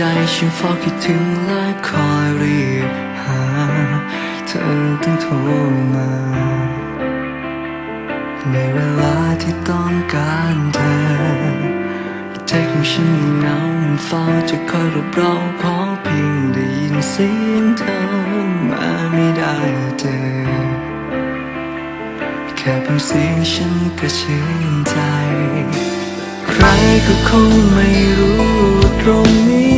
ใจฉันเฝ้าคิดถึงและคอยเรียกหา เธอต้องโทรมา ในเวลาที่ต้องการเธอ ใจของฉันเหงามันเฝ้าจะคอยรบเราขอเพียงได้ยินเสียงเธอมาไม่ได้เจอ แค่เพียงเสียงฉันก็ชื่นใจ ใครก็คงไม่รู้ตรงนี้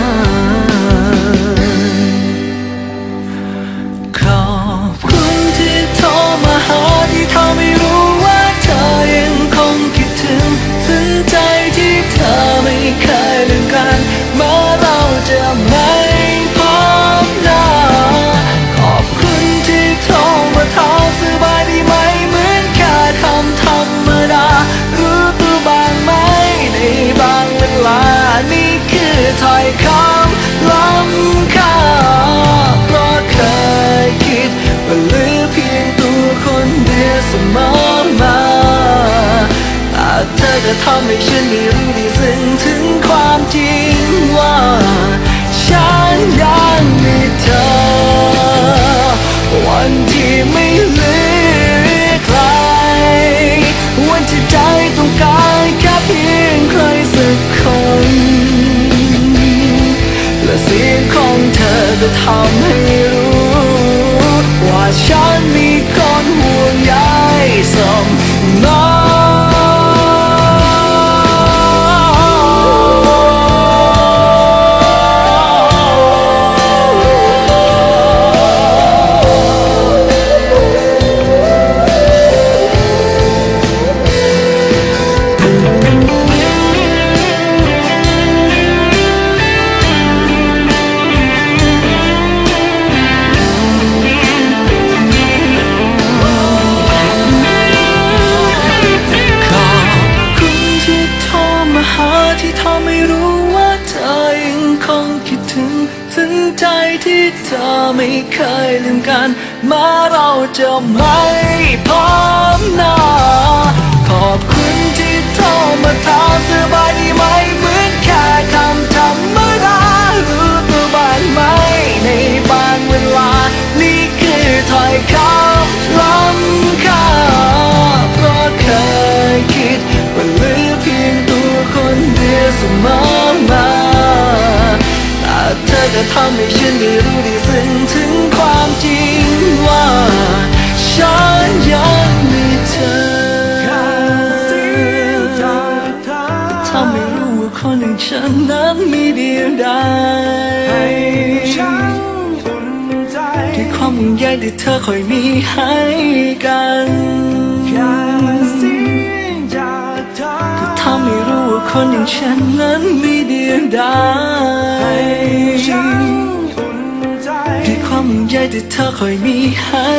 อจะทำให้ฉันได้รู้ได้ซึ้งถึงความจริงว่า ฉันยังมีเธอ วันที่ไม่เหลือใคร วันที่ใจต้องการแค่เพียงใครสักคน และเสียงของเธอจะทำให้รู้ ว่าฉันมีคนห่วงใยเสมอ ถึงซึ้งใจที่เธอไม่เคยลืมกัน มาเราจะไม่พบหน้า อจะทำให้ฉันได้รู้ได้ซึ้งถึงความจริงว่าฉันยังมีเธอทำให้รู้ว่าคนอย่างฉันนั้นมีเดียวดายฉันอุ่นใจที่ความห่วงใยที่เธอคอยมีให้กันแค่เสียงจากเธอทำให้รู้ว่าคนอย่างฉันนั้นมีเดียวดาย ฉันอุ่นใจที่ความห่วงใยที่เธอคอยมีให้